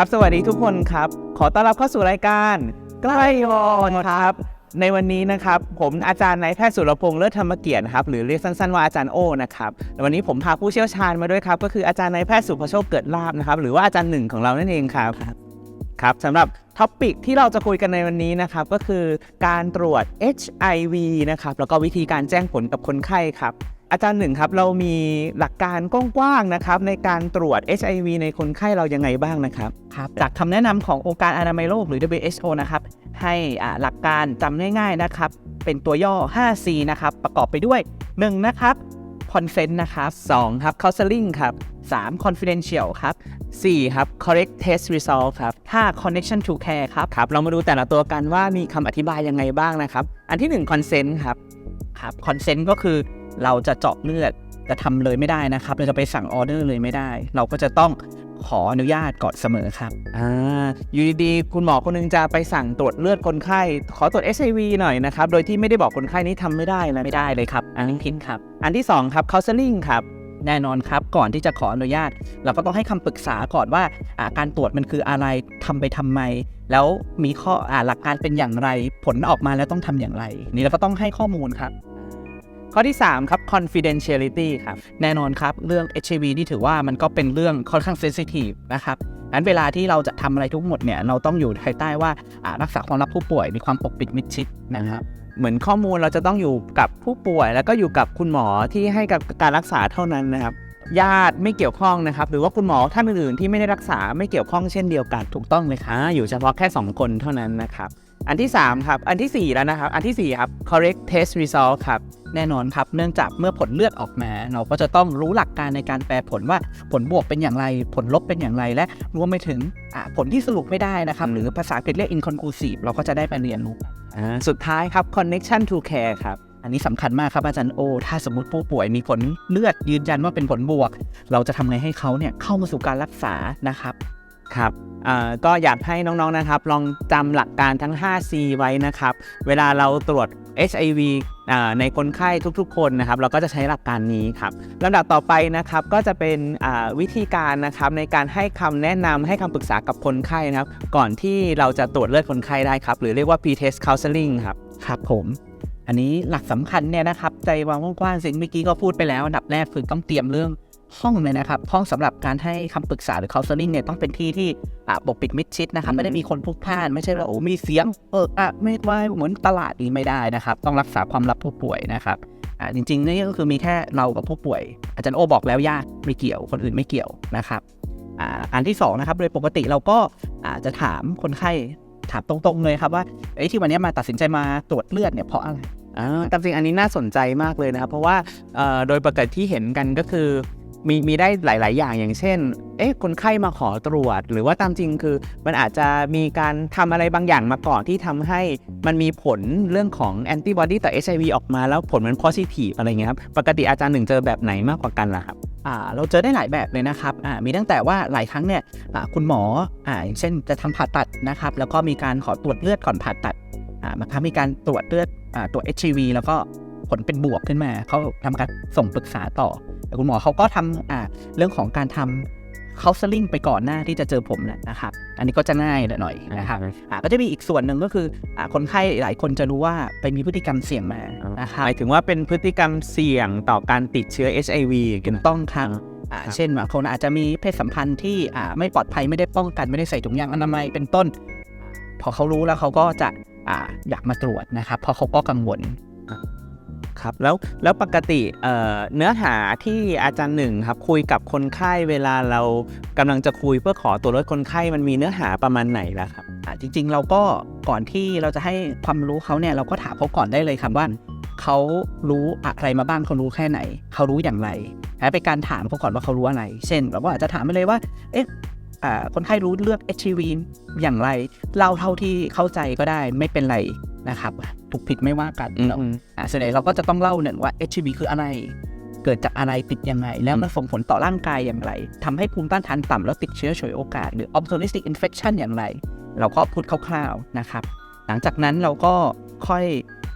ครับ สวัสดีทุกคนครับ ขอต้อนรับเข้าสู่รายการใกล้วอนครับ ในวันนี้นะครับ ผมอาจารย์นายแพทย์สุรพงษ์เลิศธรรมเกียรตินะครับหรือเรียกสั้นๆว่าอาจารย์โอนะครับและวันนี้ผมพาผู้เชี่ยวชาญมาด้วยครับ ก็คืออาจารย์นายแพทย์สุภโชคเกิดลาบนะครับ หรือว่าอาจารย์หนึ่งของเรานั่นเองครับครับสำหรับท็อปิกที่เราจะคุยกันในวันนี้นะครับ ก็คือการตรวจ HIV นะครับแล้วก็วิธีการแจ้งผลกับคนไข้ครับ อาจารย์หนึ่งครับเรามีหลักการกว้างๆนะครับในการตรวจ HIV ในคนไข้เรายังไงบ้างนะครับครับจากคำแนะนำขององค์การอนามัยโลกหรือ WHO นะครับให้อ่าหลักการจำง่ายๆนะครับเป็นตัวย่อ 5C นะครับประกอบไปด้วย 1 นะครับ consent นะครับ2ครับ counseling ครับ 3 confidential ครับ 4 ครับ correct test result ครับ 5 connection to care ครับครับเรามาดูแต่ละตัวกันว่ามีคำอธิบายยังไงบ้างนะครับ อันที่ 1 consent ครับครับ consent ก็คือ เราจะเจาะเลือดจะทำเลยไม่ได้นะครับ เราจะไปสั่งออเดอร์เลยไม่ได้ เราก็จะต้องขออนุญาตก่อนเสมอครับ อ่า อยู่ดีๆ คุณหมอคนหนึงจะไปสั่งตรวจเลือดคนไข้ ขอตรวจ HIV หน่อยนะครับ โดยที่ไม่ได้บอกคนไข้นี้ทำไม่ได้นะไม่ได้เลยครับ อันนี้พินครับ อันที่ 2 ครับ counseling ครับ แน่นอนครับ ก่อนที่จะขออนุญาต เราก็ต้องให้คำปรึกษาก่อนว่าอ่าการตรวจมันคืออะไรทำไปทำไม แล้วมีข้ออาหลักการเป็นอย่างไร ผลออกมาแล้วต้องทำอย่างไร นี่เราก็ต้องให้ข้อมูลครับ ข้อที่ 3 ครับ confidentiality ครับ แน่นอนครับ เรื่อง HIV นี่ถือว่ามันก็เป็นเรื่องค่อนข้างเซนซิทีฟนะครับงั้นเวลาที่เราจะทำอะไรทุกหมดเนี่ย เราต้องอยู่ภายใต้ว่ารักษาความลับผู้ป่วยมีความปกปิดมิดชิดนะครับ เหมือนข้อมูลเราจะต้องอยู่กับผู้ป่วย แล้วก็อยู่กับคุณหมอที่ให้กับการรักษาเท่านั้นนะครับ ญาติไม่เกี่ยวข้องนะครับ หรือว่าคุณหมอท่านอื่นๆที่ไม่ได้รักษาไม่เกี่ยวข้องเช่นเดียวกันถูกต้องเลยครับอ่าอยู่เฉพาะแค่ 2 คนเท่านั้นนะครับ อันที่ 3 ครับ อันทีสี่ 4 แล้วนะครับ อันทีสี่ 4 ครับ correct test result ครับ แน่นอนครับ เนื่องจากเมื่อผลเลือดออกมา เราก็จะต้องรู้หลักการในการแปลผลว่าผลบวกเป็นอย่างไร ผลลบเป็นอย่างไร และรวมไปถึงอ่าผลที่สรุปไม่ได้นะครับ หรือภาษาอังกฤษเรียก inconclusive เราก็จะได้ไปเรียนรู้อ่าสุดท้ายครับ connection to care ครับ อันนี้สำคัญมากครับอาจารย์โอ ถ้าสมมติผู้ป่วยมีผลเลือดยืนยันว่าเป็นผลบวก เราจะทำไงให้เขาเนี่ยเข้ามาสู่การรักษานะครับ ครับอ่า ก็อยากให้น้องๆนะครับ ลองจำหลักการทั้ง 5C ไว้นะครับ เวลาเราตรวจ HIV ในคนไข้ทุกๆ คนนะครับ เราก็จะใช้หลักการนี้ครับลำดับต่อไปนะครับก็จะเป็นวิธีการนะครับในการให้คำแนะนำให้คำปรึกษากับคนไข้นะครับ ก่อนที่เราจะตรวจเลือดคนไข้ได้ครับ หรือเรียกว่า pre-test counseling ครับครับผม อันนี้หลักสำคัญเนี่ยนะครับ ใจวางกว้างๆสิ่งเมื่อกี้ก็พูดไปแล้วอันดับแรกคือต้องเตรียมเรื่อง ห้องเลยนะครับ ห้องสำหรับการให้คำปรึกษาหรือ counseling เนี่ยต้องเป็นที่ที่อ่าปกปิดมิดชิดนะครับ ไม่ได้มีคนพลุกพล่าน ไม่ใช่ว่าโอ้มีเสียงเอออะไม่ไว้เหมือนตลาดนี้ไม่ได้นะครับ ต้องรักษาความลับผู้ป่วยนะครับอ่าจริงๆนี่ก็คือมีแค่เรากับผู้ป่วย อาจารย์โอบอกแล้วญาติไม่เกี่ยวคนอื่นไม่เกี่ยวนะครับอ่าอันที่สองนะครับโดยปกติเราก็อาจจะถามคนไข้ถามตรงๆเลยครับว่าเอ้ที่วันนี้มาตัดสินใจมาตรวจเลือดเนี่ยเพราะอะไรอ่าตามจริงอันนี้น่าสนใจมากเลยนะครับ เพราะว่าอ่อโดยปกติที่เห็นกันก็คือ มีมีได้หลาย ๆ อย่างอย่างเช่น เอ๊ะคนไข้มาขอตรวจ หรือว่าตามจริงคือ มันอาจจะมีการทำอะไรบางอย่างมาก่อนที่ทำให้มันมีผลเรื่องของแอนติบอดีต่อ HIV ออกมาแล้วผลมัน positive อะไรเงี้ยครับ ปกติอาจารย์หนึ่งเจอแบบไหนมากกว่ากันล่ะครับอ่าเราเจอได้หลายแบบเลยนะครับอ่ามีตั้งแต่ว่าหลายครั้งเนี่ยอ่าคุณหมออ่าอย่างเช่นจะทำผ่าตัดนะครับ แล้วก็มีการขอตรวจเลือดก่อนผ่าตัดอ่าบางครั้งมีการตรวจเลือดอ่าตรวจ HIV แล้วก็ ผลเป็นบวกขึ้นมา เขาทำการส่งปรึกษาต่อ แต่คุณหมอเขาก็ทำอ่าเรื่องของการทำ counseling ไปก่อนหน้าที่จะเจอผมแหละนะครับ อันนี้ก็จะง่ายหน่อยนะครับอ่าก็จะมีอีกส่วนหนึ่งก็คืออ่าคนไข้หลายคนจะรู้ว่าไปมีพฤติกรรมเสี่ยงมานะครับหมายถึงว่าเป็นพฤติกรรมเสี่ยงต่อการติดเชื้อ HIV กันนะต้องครับอ่าครับเช่นบางคนอาจจะมีเพศสัมพันธ์ที่อ่าไม่ปลอดภัยไม่ได้ป้องกันไม่ได้ใส่ถุงยางอนามัยเป็นต้น พอเขารู้แล้วเขาก็จะอ่าอยากมาตรวจนะครับเพราะเขาก็กังวล ครับแล้วแล้วปกติเเนื้อหาที่อาจารย์หนึ่งครับคุยกับคนไข้เวลาเรากำลังจะคุยเพื่อขอตัวจลดคนไข้มันมีเนื้อหาประมาณไหนล่ะครับอ่าจริง ๆ เราก็ก่อนที่เราจะให้ความรู้เขาเนี่ยเราก็ถามเขาก่อนได้เลยครับว่าเขารู้อะไรมาบ้างเขารู้แค่ไหน เขารู้อย่างไรนะเป็นการถามเขาก่อนว่าเขารู้อะไร เช่นเราก็อาจจะถามไปเลยว่า เอ๊ะคนไข้รู้เลือก HIV อย่างไร เล่าเท่าที่เข้าใจก็ได้ไม่เป็นไร นะครับถูกผิดไม่ว่ากันอืมเนาะอ่าส่วนใหญ่เราก็จะต้องเล่าหนึ่งว่า HIV คืออะไรเกิดจากอะไรติดยังไง แล้วมันส่งผลต่อร่างกายอย่างไรทำให้ภูมิต้านทานต่ำแล้วติดเชื้อฉวยโอกาส หรือ opportunistic infection อย่างไร เราก็พูดคร่าวๆนะครับ หลังจากนั้นเราก็ค่อย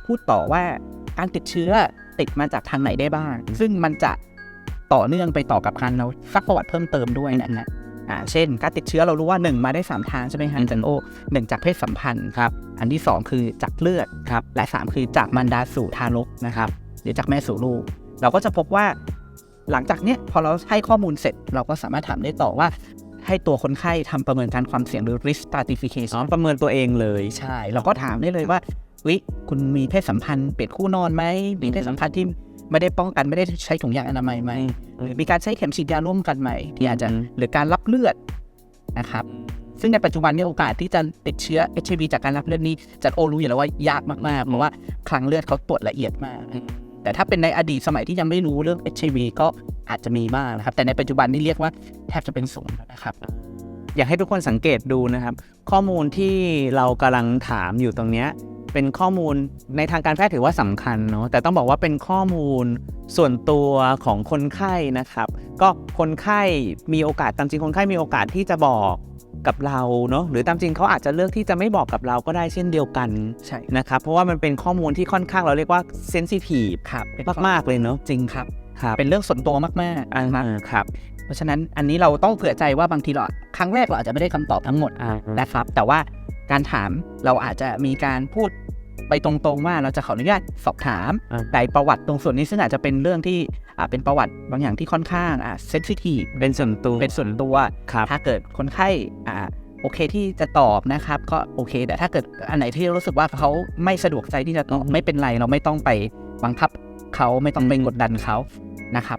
พูดต่อว่าการติดเชื้อติดมาจากทางไหนได้บ้าง ซึ่งมันจะต่อเนื่องไปต่อกับการเราซักประวัติเพิ่มเติมด้วยนะนะ อ่าเช่น การติดเชื้อเรารู้ว่า 1 มาได้ 3 ทางใช่ไหมฮะอืมอาจันโอหนึ่งจากเพศสัมพันธ์ครับ อันที่ 2 คือจากเลือดครับและ 3 คือจากมารดาสู่ทารกนะครับ หรือจากแม่สู่ลูก เราก็จะพบว่า หลังจากเนี้ยพอเราให้ข้อมูลเสร็จ เราก็สามารถถามได้ต่อว่าให้ตัวคนไข้ทำประเมินการความเสี่ยงหรือ risk อ๋อ stratification ประเมินตัวเองเลยใช่ เราก็ถามได้เลยว่าวิคุณมีเพศสัมพันธ์เปลี่ยนคู่นอนไหมมีเพศสัมพันธ์ที่ ไม่ได้ป้องกันไม่ได้ใช้ถุงยางอนามัยไหมหรือมีการใช้เข็มฉีดยาร่วมกันไหมที่อาจจะอืมหรือการรับเลือดนะครับซึ่งในปัจจุบันเนี่ยโอกาสที่จะติดเชื้อ HIV จากการรับเลือดนี้จัดโอรู้อยู่แล้วว่ายากมากๆเพราะว่าคลังเลือดเขาตรวจละเอียดมาก แต่ถ้าเป็นในอดีตสมัยที่ยังไม่รู้เรื่อง HIV ก็อาจจะมีบ้างนะครับ แต่ในปัจจุบันนี่เรียกว่าแทบจะเป็นศูนย์แล้วนะครับ อยากให้ทุกคนสังเกตดูนะครับ ข้อมูลที่เรากำลังถามอยู่ตรงเนี้ย เป็นข้อมูลในทางการแพทย์ถือว่าสำคัญเนาะแต่ต้องบอกว่าเป็นข้อมูลส่วนตัวของคนไข้นะครับ ก็คนไข้มีโอกาสตามจริงคนไข้มีโอกาสที่จะบอกกับเราเนาะหรือตามจริงเขาอาจจะเลือกที่จะไม่บอกกับเราก็ได้เช่นเดียวกันใช่นะครับ เพราะว่ามันเป็นข้อมูลที่ค่อนข้างเราเรียกว่าเซนซิทีฟครับมากๆเลยเนาะจริงครับครับเป็นเรื่องส่วนตัวมากๆอ่านะครับครับเพราะฉะนั้นอันนี้เราต้องเผื่อใจว่าบางทีเราครั้งแรกเราอาจจะไม่ได้คำตอบทั้งหมดอ่านะครับ แต่ว่า การถามเราอาจจะมีการพูดไปตรงๆว่าเราจะขออนุญาตสอบถามอ่าในประวัติตรงส่วนนี้ซึ่งอาจจะเป็นเรื่องที่อ่าเป็นประวัติบางอย่างที่ค่อนข้างอ่าเซนซิทีฟเป็นส่วนตัวเป็นส่วนตัวครับถ้าเกิดคนไข้อ่าโอเคที่จะตอบนะครับ ก็โอเค แต่ถ้าเกิดอันไหนที่รู้สึกว่าเขาไม่สะดวกใจที่จะตอบไม่เป็นไรเราไม่ต้องไปบังคับเขาไม่ต้องไปกดดันเขานะครับ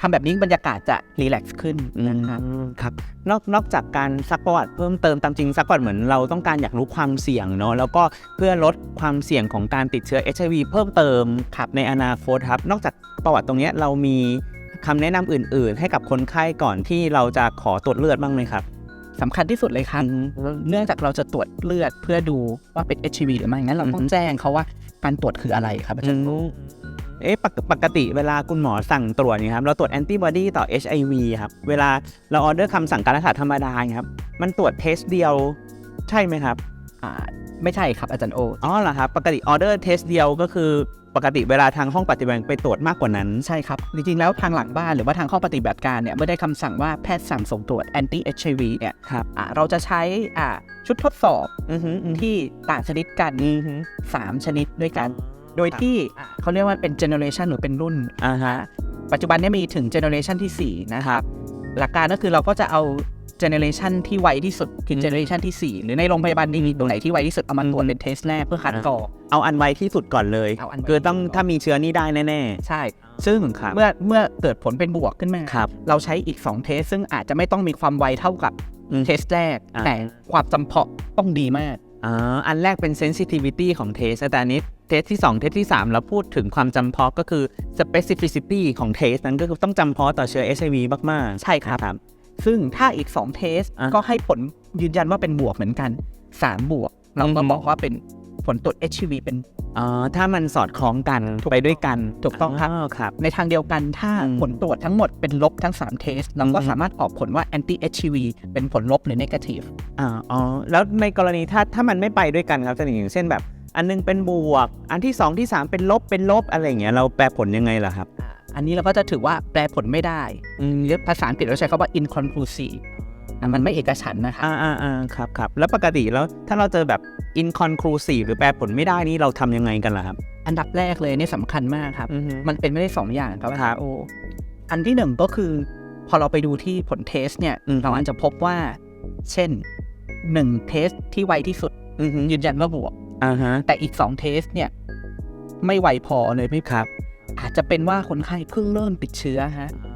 ทำแบบนี้บรรยากาศจะรีแลกซ์ขึ้นนะครับอืมครับนอกนอกจากการซักประวัติเพิ่มเติมตามจริงซักประวัติเหมือนเราต้องการอยากรู้ความเสี่ยงเนาะแล้วก็เพื่อลดความเสี่ยงของการติดเชื้อ HIV เพิ่มเติมครับในอนาคตครับ นอกจากประวัติตรงเนี้ยเรามีคำแนะนำอื่น ๆ ให้กับคนไข้ก่อนที่เราจะขอตรวจเลือดบ้างไหมครับสำคัญที่สุดเลยครับเนื่องจากเราจะตรวจเลือดเพื่อดูว่าเป็น HIV หรือไม่งั้นเราต้องอือฮึแจ้งเขาว่าการตรวจคืออะไรครับอาจารย์ เอ๊ะปกปกติเวลาคุณหมอสั่งตรวจเนี่ยครับเราตรวจแอนติบอดีต่อ HIV ครับเวลาเราออเดอร์คำสั่งการรักษาธรรมดาเนี่ยครับมันตรวจเทสเดียวใช่ไหมครับอ่าไม่ใช่ครับอาจารย์โออ๋อเหรอครับปกติออเดอร์เทสเดียวก็คือปกติเวลาทางห้องปฏิบัติไปตรวจมากกว่านั้น ใช่ครับ จริงๆ แล้วทางหลังบ้านหรือว่าทางข้อปฏิบัติการเนี่ยเมื่อได้คำสั่งว่าแพทย์สั่งส่งตรวจ anti HIV เนี่ยครับอ่าเราจะใช้อ่าชุดทดสอบอือฮึอือฮึที่ต่างชนิดกันอือฮึ3ชนิดด้วยกัน โดยที่อ่าเขาเรียกว่าเป็น generation หรือเป็นรุ่นอ่าฮะปัจจุบันเนี้มีถึง generation ที่ 4 นะครับ หลักการก็คือเราก็จะเอา generation ที่ไวที่สุดคือ generation ที่ 4 หรือในโรงพยาบาลนี่มีตรงไหนที่ไวที่สุดเอามาตรวจเป็นเทสแรกเพื่อคัดกรองเอาอันไวที่สุดก่อนเลยเอาอันไวคือต้องถ้ามีเชื้อนี่ได้แน่ใช่ ซึ่งครับเมื่อเมื่อเกิดผลเป็นบวกขึ้นมาครับเราใช้อีก 2 เทสซึ่งอาจจะไม่ต้องมีความไวเท่ากับอืมเทสแรกอ่าแต่ความจำเพาะต้องดีมากๆ อ่าอันแรกเป็น sensitivity ของเทสแต่อันนี้เทสที่2เทสที่3แล้วพูดถึงความจำเพาะก็คือ specificity ของเทสนั้นก็คือต้องจำเพาะต่อเชื้อ HIV มากๆ ใช่ครับครับซึ่งถ้าอีก2เทสอะก็ให้ผลยืนยันว่าเป็นบวกเหมือนกัน 3 บวก เราก็อืมบอกว่าเป็น ผลตรวจ HIV เป็น อ๋อ ถ้ามันสอดคล้องกัน ไปด้วยกันถูกต้องครับ ครับ ในทางเดียวกันถ้าอืมผลตรวจทั้งหมดเป็นลบทั้ง 3 เทสเราก็อืมสามารถออกผลว่า anti HIV เป็นผลลบหรือ negative อ่าอ๋อ แล้วในกรณีถ้าถ้ามันไม่ไปด้วยกันครับจะอย่างเช่นแบบ อันนึงเป็นบวก อันที่ 2 ที่ 3 เป็นลบเป็นลบอะไรอย่างเงี้ยเราแปลผลยังไงล่ะครับอ่าอันนี้เราก็จะถือว่าแปลผลไม่ได้อืมหรือภาษาอังกฤษเราใช้คำว่า inconclusive อะ มันไม่เอกฉันท์นะครับอ่าอ่าอ่าครับครับแล้วปกติแล้วถ้าเราเจอแบบ inconclusive หรือแปลผลไม่ได้นี่เราทำยังไงกันล่ะครับ อันดับแรกเลยเนี่ยสำคัญมากครับอือฮึมันเป็นไม่ได้สองอย่างครับครับโออันที่หนึ่งก็คือ พอเราไปดูที่ผลเทสเนี่ยอืมเราอาจจะพบว่า เช่นหนึ่งเทสที่ไวที่สุดอือฮึยืนยันว่าบวกอ่าฮะแต่อีกสองเทสเนี่ย ไม่ไวพอเลยไม่ครับ อาจจะเป็นว่าคนไข้เพิ่งเริ่มติดเชื้อฮะเป็น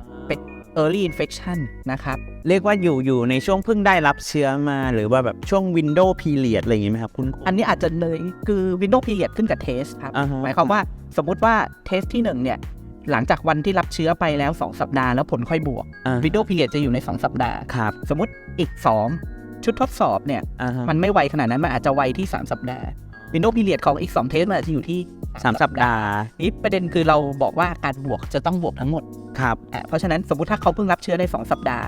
early infection นะครับ เรียกว่าอยู่อยู่ในช่วงเพิ่งได้รับเชื้อมา หรือว่าแบบช่วง window period อะไรอย่างงี้ไหมครับคุณอันนี้อาจจะเลยคือ window period ขึ้นกับเทสครับอ่าฮะหมายความว่าสมมุติว่าเทสที่หนึ่งเนี่ยหลังจากวันที่รับเชื้อไปแล้ว 2 สัปดาห์แล้วผลค่อยบวกอ่า window period จะอยู่ใน 2 สัปดาห์ครับสมมติอีก 2 ชุดทดสอบเนี่ยอ่าฮะมันไม่ไวขนาดนั้นมันอาจจะไวที่ 3 สัปดาห์ window period ของอีก 2 เทสมันอาจจะอยู่ที่สามสัปดาห์นี่ประเด็นคือเราบอกว่าการบวกจะต้องบวกทั้งหมดครับอะเพราะฉะนั้นสมมติถ้าเขาเพิ่งรับเชื้อได้2สัปดาห์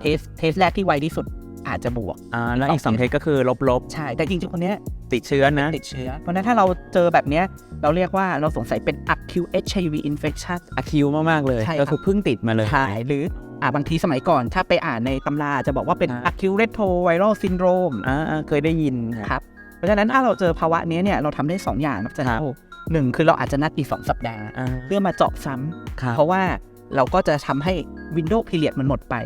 เทสเทสแรกที่ไวที่สุดอาจจะบวกอ่าแล้วอีกสองเทสก็คือลบใช่ แต่จริงๆคนเนี้ยๆติดเชื้อนะติดเชื้อ เพราะฉะนั้นถ้าเราเจอแบบเนี้ยเราเรียกว่าเราสงสัยเป็น acute HIV infection อะคิวมากๆเลยใช่ครับก็คือเพิ่งติดมาเลยหายหรืออ่าบางทีสมัยก่อนถ้าไปอ่านในตำราจะบอกว่าเป็นอ่า acute retroviral syndrome อ่าเคยได้ยินครับครับ เพราะฉะนั้นถ้าเราเจอภาวะเนี้ยเนี่ยเราทำได้ 2 อย่างครับอาจารครับย์โอ้หนึ่งคือเราอาจจะนัดอีก2สัปดาห์อ่าเพื่อมาเจาะซ้ำครับเพราะว่าเราก็จะทำให้ window period มันหมดไป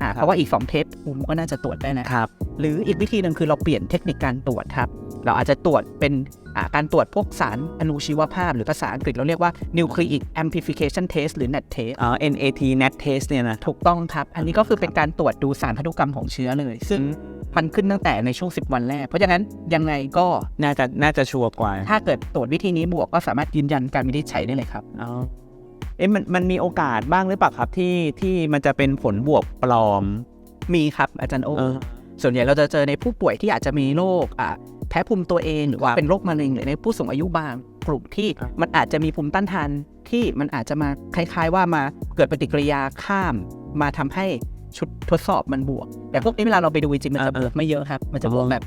อ่าเพราะว่าอีก 2 เทปภูมิก็น่าจะตรวจได้นะครับ หรืออีกวิธีหนึ่งคือเราเปลี่ยนเทคนิคการตรวจครับ เราอาจจะตรวจเป็นอ่าการตรวจพวกสารอนุชีวภาพ หรือภาษาอังกฤษเราเรียกว่า nucleic amplification test หรือ NAT test อ๋อ NAT NAT test เนี่ยนะถูกต้องครับ อันนี้ก็คือเป็นการตรวจดูสารพันธุกรรมของเชื้อเลย ซึ่งมันขึ้นตั้งแต่ในช่วง 10 วันแรก เพราะฉะนั้นยังไงก็น่าจะน่าจะชัวร์กว่า ถ้าเกิดตรวจวิธีนี้บวกก็สามารถยืนยันการวินิจฉัยได้เลยครับอ๋อเอ๊ะมันมันมีโอกาสบ้างหรือเปล่าครับที่ที่มันจะเป็นผลบวกปลอมมีครับอาจารย์โอเออส่วนใหญ่เราจะเจอในผู้ป่วยที่อาจจะมีโรคอ่า แพ้ภูมิตัวเองหรือว่าครับเป็นโรคมะเร็งหรือในผู้สูงอายุบางกลุ่มที่ครับมันอาจจะมีภูมิต้านทานที่มันอาจจะมาคล้าย ๆ ว่ามาเกิดปฏิกิริยาข้าม มาทำให้ชุดทดสอบมันบวก แต่พวกนี้เวลาเราไปดูจริงๆมันจะบวกไม่เยอะครับ มันจะบวกแบบ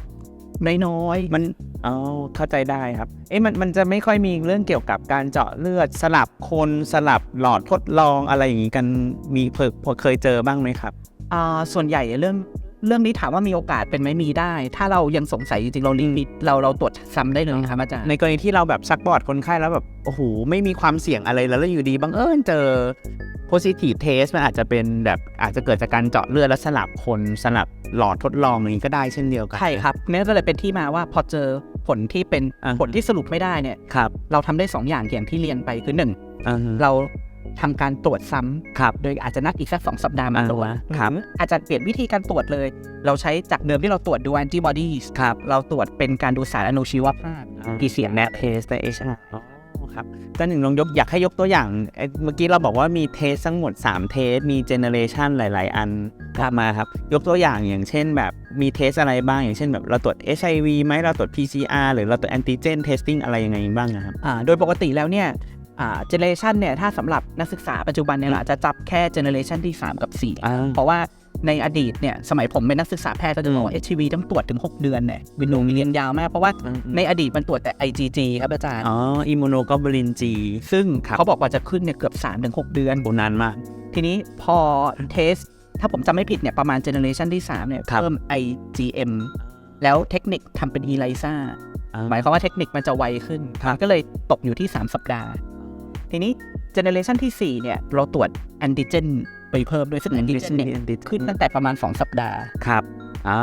น้อยๆมันอ๋อเข้าใจได้ครับ เอ๊ะมันมันจะไม่ค่อยมีเรื่องเกี่ยวกับการเจาะเลือดสลับคนสลับหลอดทดลองอะไรอย่างนี้กันมีเคยพอเคยเจอบ้างไหมครับอ่าส่วนใหญ่เรื่อง เรื่องนี้ถามว่ามีโอกาสเป็นไหมมีได้ ถ้าเรายังสงสัยจริงๆเราลิมิตเราเราตรวจซ้ำได้เลยนะครับอาจารย์ในกรณีที่เราแบบซักบอร์ดคนไข้แล้วแบบโอ้โหไม่มีความเสี่ยงอะไรแล้วแล้วอยู่ดีบังเอิญเจอ positive test มันอาจจะเป็นแบบอาจจะเกิดจากการเจาะเลือดแล้วสลับคนสลับหลอดทดลองอย่างนี้ก็ได้เช่นเดียวกัน ใช่ครับนี่ก็เลยเป็นที่มาว่าพอเจอผลที่เป็นอ่าฮะผลที่สรุปไม่ได้เนี่ยครับเราทำได้ 2 อย่างอย่างที่เรียนไปคืออ่าฮะ1เรา ทำการตรวจซ้ำครับโดยอาจจะนัดอีกสักสองสัปดาห์มาอ่าตรวจครับหรืออาจจะเปลี่ยนวิธีการตรวจเลย เราใช้จากเดิมที่เราตรวจดูแอนติบอดีครับเราตรวจเป็นการดูสารอนุชีวภาพกี่เสียงแนทเทสแต่เอชอ๋อครับก็หนึ่งลองยกอยากให้ยกตัวอย่างเอ้ยเมื่อกี้เราบอกว่ามีเทสทั้งหมด 3 เทส มีเจเนเรชันหลาย ๆ อันกลับมาครับ ยกตัวอย่างอย่างเช่นแบบมีเทสอะไรบ้าง อย่างเช่นแบบเราตรวจ HIV ไหมเราตรวจ PCR หรือเราตรวจแอนติเจนเทสติ้งอะไรยังไงบ้างอะครับอ่าโดยปกติแล้วเนี่ย เจเนเรชันเนี่ยถ้าสำหรับนักศึกษาปัจจุบันเนี่ยเราอาจจะจับแค่เจเนเรชันที่ 3 กับ 4 เพราะว่าในอดีตเนี่ยสมัยผมเป็นนักศึกษาแพทย์ก็จะบอกว่า HIV ต้องตรวจถึง 6 เดือนเนี่ยวินโนมีเรียนยาวมาก เพราะว่าในอดีตมันตรวจแต่ IgG ครับอาจารย์ อ๋ออิมมูโนกลบูลินจีซึ่งครับเขาบอกว่าจะขึ้นเนี่ยเกือบ 3-6 เดือนโบนานมาก ทีนี้พอเทส ถ้าผมจำไม่ผิดเนี่ยประมาณเจเนเรชันที่ 3 เนี่ยครับเพิ่ม IgM แล้วเทคนิคทำเป็น ELISA หมายความว่าเทคนิคมันจะไวขึ้นครับก็เลยตกอยู่ที่ 3 สัปดาห์ ทีนี้เจเนเรชันที่ 4 เนี่ย เราตรวจแอนติเจนไปเพิ่มด้วยซึ่งแอนติเจนเนี่ยขึ้นตั้งแต่ประมาณ 2 สัปดาห์ครับอ่า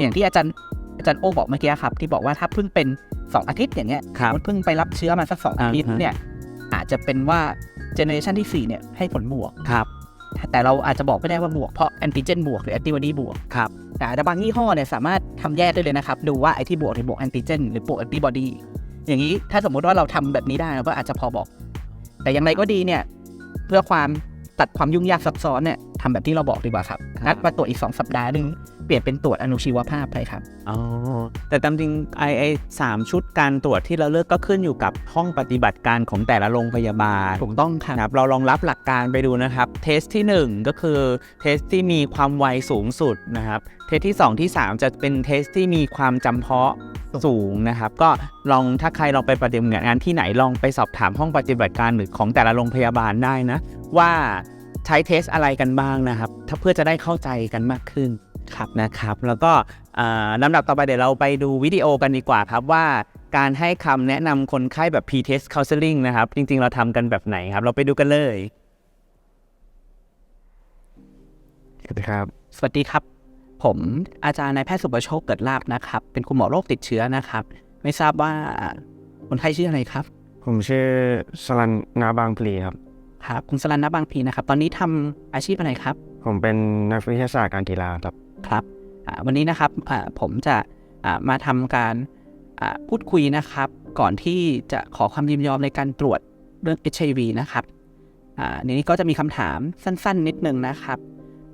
อย่างที่อาจารย์อาจารย์โอบอกเมื่อกี้ครับ ที่บอกว่าถ้าเพิ่งเป็น 2 อาทิตย์อย่างเงี้ยครับมันเพิ่งไปรับเชื้อมาสัก2อาทิตย์อ่าฮะเนี่ยอาจจะเป็นว่าเจเนเรชันที่ 4 เนี่ยให้ผลบวกครับแต่เราอาจจะบอกไม่ได้ว่าบวกเพราะแอนติเจนบวกหรือแอนติบอดีบวกครับแต่อาจจะบางยี่ห้อเนี่ยสามารถทำแยกได้เลยนะครับ ดูว่าไอ้ที่บวกเนี่ยบวกแอนติเจนหรือบวกแอนติบอดีอย่างนี้ถ้าสมมุติว่าเราทำแบบนี้ได้เราก็อาจจะพอบอก แต่อย่างไรก็ดีเนี่ย เพื่อความตัดความยุ่งยากซับซ้อนเนี่ย ทำแบบที่เราบอกดีกว่าครับครับนัดมาตรวจอีก 2 สัปดาห์หนึงเปลี่ยนเป็นตรวจอนุชีวภาพไปครับอ๋อแต่ตามจริงไอไอสามชุดการตรวจที่เราเลือกก็ขึ้นอยู่กับห้องปฏิบัติการของแต่ละโรงพยาบาลถูกต้องครับครับเราลองรับหลักการไปดูนะครับ เทสที่ 1 ก็คือเทสที่มีความไวสูงสุดนะครับเทสที่ 2 ที่ 3 จะเป็นเทสที่มีความจำเพาะสูงนะครับ ก็ลองถ้าใครลองไปปฏิบัติงานที่ไหนลองไปสอบถามห้องปฏิบัติการหรือของแต่ละโรงพยาบาลได้นะ ว่า ใช้เทสอะไรกันบ้างนะครับ ถ้าเพื่อจะได้เข้าใจกันมากขึ้นครับนะครับ แล้วก็อ่าลำดับต่อไปเดี๋ยวเราไปดูวิดีโอกันดีกว่าครับว่าการให้คำแนะนำคนไข้แบบ P-test counseling นะครับ จริง ๆ เราทำกันแบบไหนครับ เราไปดูกันเลย สวัสดีครับ สวัสดีครับ ผมอาจารย์นายแพทย์สุประโชคเกิดลาบนะครับ เป็นคุณหมอโรคติดเชื้อนะครับ ไม่ทราบว่าคนไข้ชื่ออะไรครับ ผมชื่อสลันนาบางพลีครับ ครับคุณสรันนะบางพีนะครับตอนนี้ทำอาชีพอะไรครับ ผมเป็นนักวิทยาศาสตร์การกีฬาครับครับอ่าวันนี้นะครับอ่าผมจะอ่ามาทำการอ่าพูดคุยนะครับ ก่อนที่จะขอความยินยอมในการตรวจเรื่อง HIV นะครับอ่าในนี้ก็จะมีคำถามสั้น ๆ นิดนึงนะครับ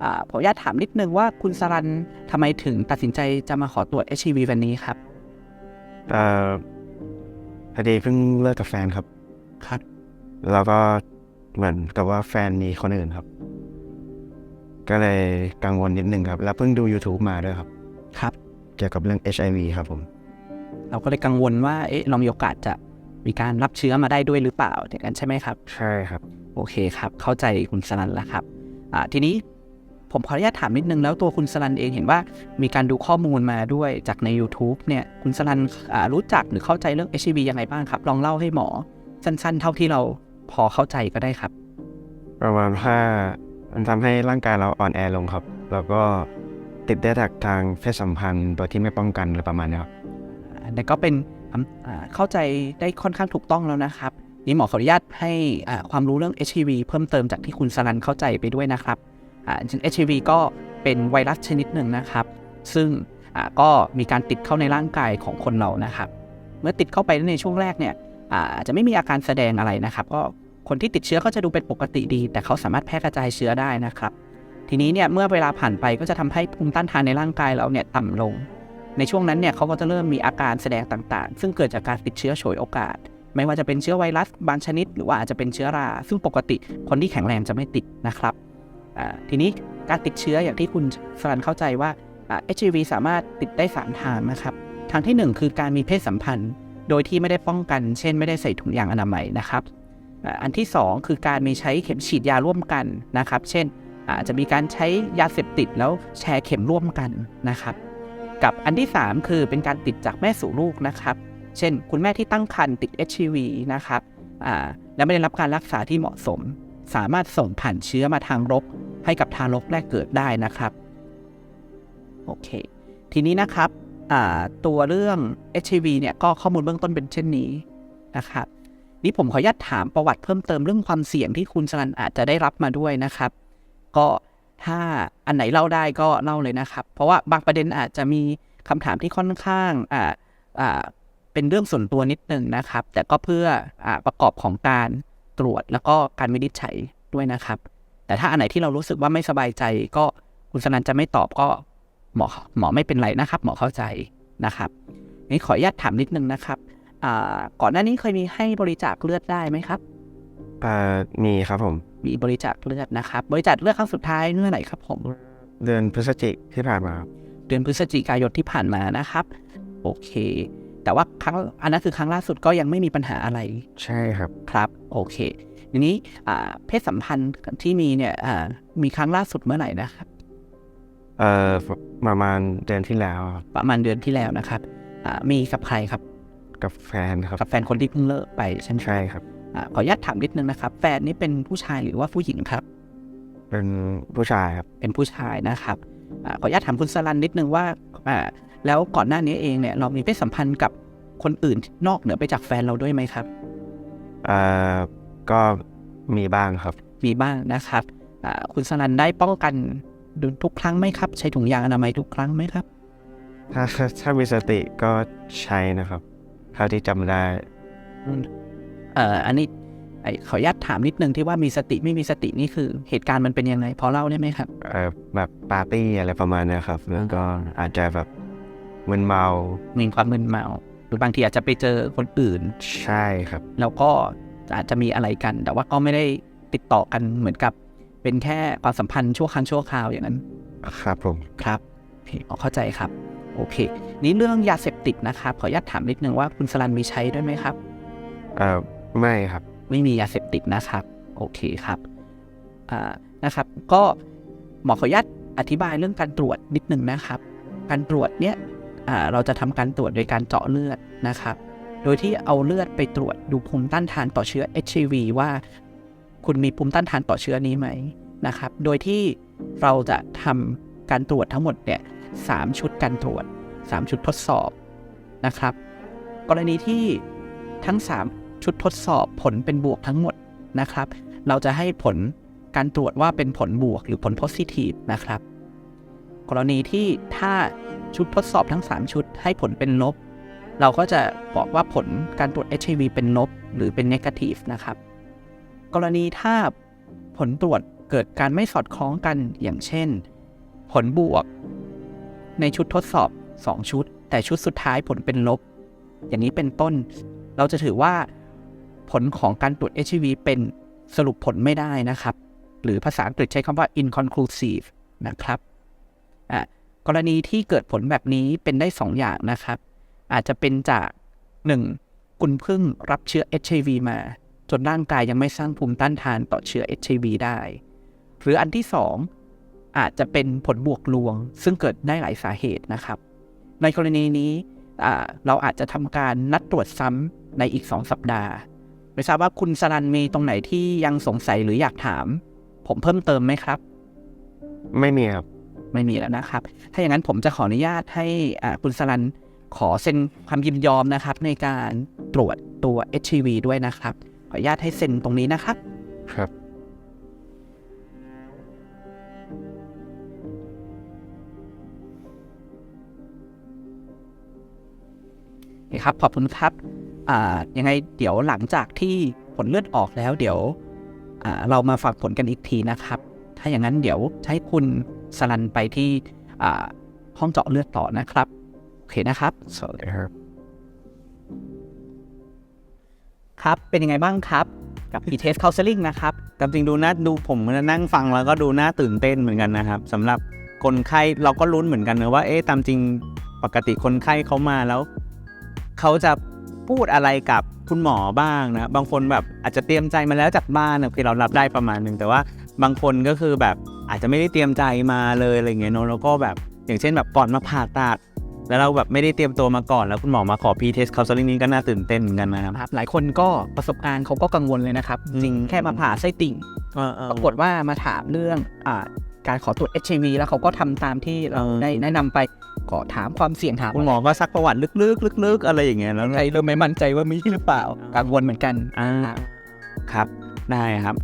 อ่าผมอยากถามนิดนึงว่าคุณสรันทำไมถึงตัดสินใจจะมาขอตรวจ HIV วันนี้ครับเอ่อพอดีเพิ่งเลิกกับแฟนครับ ครับ แล้วก็ เหมือนกับว่าแฟนมีคนอื่นครับ ก็เลยกังวลนิดนึงครับ แล้วเพิ่งดู YouTube มาด้วยครับ ครับ เกี่ยวกับเรื่อง HIV ครับผม เราก็เลยกังวลว่า เอ๊ะ เรามีโอกาสจะมีการรับเชื้อมาได้ด้วยหรือเปล่าอย่างนั้นใช่ไหมครับ ใช่ครับ โอเคครับ เข้าใจคุณสนันแล้วครับ อ่า ทีนี้ผมขออนุญาตถามนิดนึงแล้วตัวคุณสลันเองเห็นว่ามีการดูข้อมูลมาด้วยจากใน YouTube เนี่ยคุณสลันอ่ารู้จักหรือเข้าใจเรื่อง HIV ยังไงบ้างครับ ลองเล่าให้หมอสั้นๆ เท่าที่เรา พอเข้าใจก็ได้ครับ ประมาณว่ามันทำให้ร่างกายเราอ่อนแอลงครับ แล้วก็ติดได้จากทางเพศสัมพันธ์โดยที่ไม่ป้องกันอะไรประมาณเนี้ยครับ อันนี้ก็เป็นคำอ่าเข้าใจได้ค่อนข้างถูกต้องแล้วนะครับนี่หมอขออนุญาตให้อ่าความรู้เรื่อง HIV เพิ่มเติมจากที่คุณสลันเข้าใจไปด้วยนะครับอ่าจริง HIV ก็เป็นไวรัสชนิดหนึ่งนะครับ ซึ่งอ่าก็มีการติดเข้าในร่างกายของคนเรานะครับ เมื่อติดเข้าไปในช่วงแรกเนี่ยอ่าอาจจะไม่มีอาการแสดงอะไรนะครับ ก็ คนที่ติดเชื้อก็จะดูเป็นปกติดี แต่เขาสามารถแพร่กระจายเชื้อได้นะครับ ทีนี้เนี่ยเมื่อเวลาผ่านไปก็จะทำให้ภูมิต้านทานในร่างกายเราเนี่ยต่ำลง ในช่วงนั้นเนี่ยเขาก็จะเริ่มมีอาการแสดงต่างๆ ซึ่งเกิดจากการติดเชื้อฉวยโอกาส ไม่ว่าจะเป็นเชื้อไวรัสบางชนิด หรือว่าอาจจะเป็นเชื้อรา ซึ่งปกติคนที่แข็งแรงจะไม่ติดนะครับทีนี้การติดเชื้ออย่างที่คุณสรันเข้าใจว่าอ่า HIV สามารถติดได้ 3 ทางนะครับ ทางทีหนึ่1 คือการมีเพศสัมพันธ์ โดยที่ไม่ได้ป้องกัน เช่น ไม่ได้ใส่ถุงยางอนามัยนะครับ อันที่ 2 คือการมีใช้เข็มฉีดยาร่วมกันนะครับ เช่นอาจจะมีการใช้ยาเสพติดแล้วแชร์เข็มร่วมกันนะครับ กับอันที่ 3 คือเป็นการติดจากแม่สู่ลูกนะครับ เช่น คุณแม่ที่ตั้งครรภ์ติด HIV นะครับและไม่ได้รับการรักษาที่เหมาะสม สามารถส่งผ่านเชื้อมาทางรก ให้กับทารกแรกเกิดได้นะครับโอเค ทีนี้นะครับตัวเรื่อง HIV เนี่ยก็ข้อมูลเบื้องต้นเป็นเช่นนี้นะครับ นี่ผมขออนุญาตถามประวัติเพิ่มเติมเรื่องความเสี่ยงที่คุณสลันอาจจะได้รับมาด้วยนะครับ ก็ถ้าอันไหนเล่าได้ก็เล่าเลยนะครับ เพราะว่าบางประเด็นอาจจะมีคำถามที่ค่อนข้างอ่าอ่าเป็นเรื่องส่วนตัวนิดนึงนะครับ แต่ก็เพื่ออาประกอบของการตรวจแล้วก็การวินิจฉัยด้วยนะครับ แต่ถ้าอันไหนที่เรารู้สึกว่าไม่สบายใจ ก็คุณสนันจะไม่ตอบก็หมอหมอไม่เป็นไรนะครับ หมอเข้าใจนะครับนี่ขออนุญาตถามนิดนึงนะครับ ก่อนหน้านี้เคยมีให้บริจาคเลือดได้ไหมครับเอ่อมีครับผม มีบริจาคเลือดนะครับ บริจาคเลือดครั้งสุดท้ายเมื่อไหร่ครับผม เดือนพฤศจิกที่ผ่านมาครับเดือนพฤศจิกายนที่ผ่านมานะครับ โอเค แต่ว่าครั้งอันนั้นคือครั้งล่าสุดก็ยังไม่มีปัญหาอะไร ใช่ครับครับ โอเคทีนี้อ่าเพศสัมพันธ์ที่มีเนี่ยอ่ามีครั้งล่าสุดเมื่อไหร่นะครับเอ่อประมาณเดือนที่แล้วครับประมาณเดือนที่แล้วนะครับอ่ามีกับใครครับ กับแฟนครับ กับแฟนคนที่เพิ่งเลิกไปใช่ไหมใช่ครับอ่าขออนุญาตถามนิดนึงนะครับ แฟนนี่เป็นผู้ชายหรือว่าผู้หญิงครับ เป็นผู้ชายครับ เป็นผู้ชายนะครับอาขออนุญาตถามคุณสลันนิดนึงว่าอ่าแล้วก่อนหน้านี้เองเนี่ยเรามีเพศสัมพันธ์กับคนอื่นนอกเหนือไปจากแฟนเราด้วยไหมครับ เอ่อก็มีบ้างครับ มีบ้างนะครับอ่าคุณสลันได้ป้องกันทุกครั้งไหมครับ ใช้ถุงยางอนามัยทุกครั้งไหมครับ ถ้าถ้าถ้ามีสติก็ใช้นะครับ เท่าที่จำได้เอ่ออันนี้ไอ้ขออนุญาตถามนิดนึงที่ว่ามีสติไม่มีสตินี่คือเหตุการณ์มันเป็นยังไงพอเล่าได้ไหมครับเอ่อแบบปาร์ตี้อะไรประมาณเนี้ยครับ แล้วก็อาจจะแบบมึนเมามีความมึนเมา หรือบางทีอาจจะไปเจอคนอื่น ใช่ครับ แล้วก็อาจจะมีอะไรกัน แต่ว่าก็ไม่ได้ติดต่อกันเหมือนกับ เป็นแค่ความสัมพันธ์ชั่วครั้งชั่วคราวอย่างนั้น ครับผม ครับโอเคอ๋อเข้าใจครับ โอเค นี่เรื่องยาเสพติดนะครับขออนุญาตถามนิดนึงว่าคุณสลันมีใช้ด้วยไหมครับ เอ่อไม่ครับไม่มียาเสพติดนะครับโอเคครับอ่านะครับ ก็หมอขออนุญาตอธิบายเรื่องการตรวจนิดนึงนะครับ การตรวจเนี่ยอ่าเราจะทำการตรวจโดยการเจาะเลือดนะครับ โดยที่เอาเลือดไปตรวจดูภูมิต้านทานต่อเชื้อ HIV ว่า คุณมีภูมิต้านทานต่อเชื้อนี้ไหมนะครับ โดยที่เราจะทำการตรวจทั้งหมดเนี่ย สามชุดการตรวจ 3 ชุดทดสอบนะครับ กรณีที่ทั้ง 3 ชุดทดสอบผลเป็นบวกทั้งหมดนะครับ เราจะให้ผลการตรวจว่าเป็นผลบวกหรือผล positive นะครับ กรณีที่ถ้าชุดทดสอบทั้ง 3 ชุดให้ผลเป็นลบ เราก็จะบอกว่าผลการตรวจ HIV เป็นลบหรือเป็น negative นะครับ กรณีถ้าผลตรวจเกิดการไม่สอดคล้องกันอย่างเช่น ผลบวก ในชุดทดสอบ 2 ชุด แต่ชุดสุดท้ายผลเป็นลบ อย่างนี้เป็นต้น เราจะถือว่าผลของการตรวจ HIV เป็นสรุปผลไม่ได้นะครับ หรือภาษาอังกฤษใช้คำว่า inconclusive นะครับกรณีที่เกิดผลแบบนี้เป็นได้ 2 อย่างนะครับ อาจจะเป็นจาก 1. คุณเพิ่งรับเชื้อ HIV มา จนร่างกายยังไม่สร้างภูมิต้านทานต่อเชื้อ HIV ได้ หรืออันที่ส องอาจจะเป็นผลบวกลวง ซึ่งเกิดได้หลายสาเหตุนะครับ ในกรณีนี้อ่าเราอาจจะทำการนัดตรวจซ้ำในอีก 2 สัปดาห์ไม่ทราบว่าคุณสรันมีตรงไหนที่ยังสงสัยหรืออยากถาม ผมเพิ่มเติมไหมครับ ไม่มีครับ ไม่มีแล้วนะครับ ถ้าอย่างนั้นผมจะขออนุญาตให้อ่าคุณสรันขอเซ็นความยินยอมนะครับ ในการตรวจตัว HIV ด้วยนะครับ ขออนุญาตให้เซ็นตรงนี้นะครับ ครับ คครับขอบคุณครับยังไงเดี๋ยวหลังจากที่ผลเลือดออกแล้ว เดี๋ยวเรามาฟังผลกันอีกทีนะครับ ถ้าอย่างนั้นเดี๋ยวให้คุณสลันไปที่ห้องเจาะเลือดต่อนะครับ โอเคนะครับสวัสดีครับครับ เป็นยังไงบ้างครับ กับ p-test counseling นะครับตามจริงดูน่าดูผมนั่งฟังแล้วก็ดูน่าตื่นเต้นเหมือนกันนะครับสำหรับคนไข้เราก็ลุ้นเหมือนกันนะว่าเอ๊ะตามจริงปกติคนไข้เขามาแล้ว เขาจะพูดอะไรกับคุณหมอบ้างนะบางคนแบบอาจจะเตรียมใจมาแล้วจากบ้านนะคือเรารับได้ประมาณหนึ่งแต่ว่าบางคนก็คือแบบอาจจะไม่ได้เตรียมใจมาเลยอะไรเงี้ยเนอะแล้วก็แบบอย่างเช่นแบบก่อนมาผ่าตัดแล้วเราแบบไม่ได้เตรียมตัวมาก่อนแล้วคุณหมอมาขอ P-test counseling นี้ก็น่าตื่นเต้นเหมือนกันนะครับครับหลายคนก็ประสบการณ์เขาก็กังวลเลยนะครับอืมจริงแค่มาผ่าไส้ติ่งเออเออปรากฏว่ามาถามเรื่องอา การขอตรวจ HIV แล้วเขาก็ทำตามที่เราเออได้แนะนำไปก็ถามความเสี่ยงถามคุณหมอก็ซักประวัติลึกๆลึกๆ อะไรอย่างเงี้ยแล้วใครเริ่มไม่มั่นใจว่ามีหรือเปล่ากังวลเหมือนกันอ่าครับได้ครับ